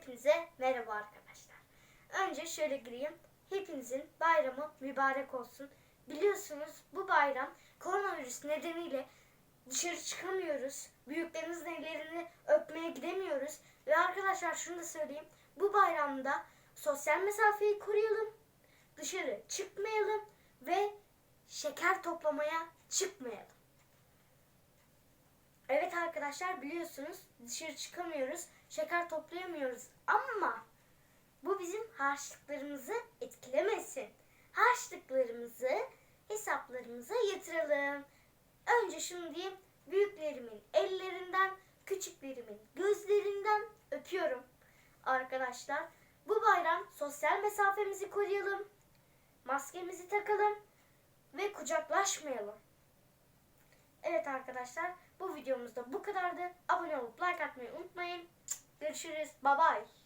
hepinize merhaba arkadaşlar. Önce şöyle gireyim. Hepinizin bayramı mübarek olsun. Biliyorsunuz bu bayram koronavirüs nedeniyle dışarı çıkamıyoruz. Büyüklerimizin ellerini öpmeye gidemiyoruz. Ve arkadaşlar şunu da söyleyeyim. Bu bayramda sosyal mesafeyi koruyalım. Dışarı çıkmayalım ve şeker toplamaya çıkmayalım. Arkadaşlar biliyorsunuz dışarı çıkamıyoruz, şeker toplayamıyoruz ama bu bizim harçlıklarımızı etkilemesin. Harçlıklarımızı hesaplarımıza yatıralım. Önce şunu diyeyim, büyüklerimin ellerinden, küçüklerimin gözlerinden öpüyorum. Arkadaşlar bu bayram sosyal mesafemizi koruyalım, maskemizi takalım ve kucaklaşmayalım. Arkadaşlar bu videomuzda bu kadardı. Abone olup like atmayı unutmayın. Görüşürüz. Bye bye.